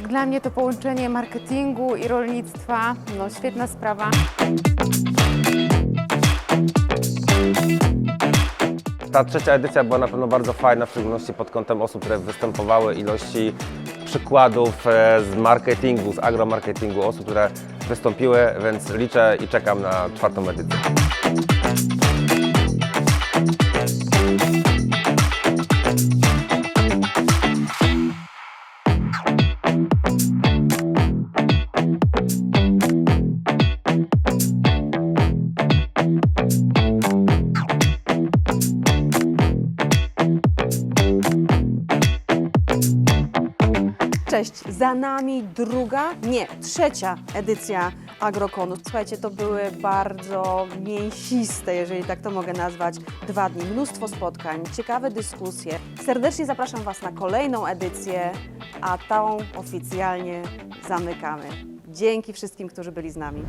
dla mnie to połączenie marketingu i rolnictwa, no świetna sprawa. Ta trzecia edycja była na pewno bardzo fajna, w szczególności pod kątem osób, które występowały, ilości przykładów e, z marketingu, z agromarketingu, osób, które wystąpiły, więc liczę i czekam na czwartą edycję. Cześć, za nami druga, nie, trzecia edycja Agrokonu. Słuchajcie, to były bardzo mięsiste, jeżeli tak to mogę nazwać, dwa dni. Mnóstwo spotkań, ciekawe dyskusje. Serdecznie zapraszam Was na kolejną edycję, a tą oficjalnie zamykamy. Dzięki wszystkim, którzy byli z nami.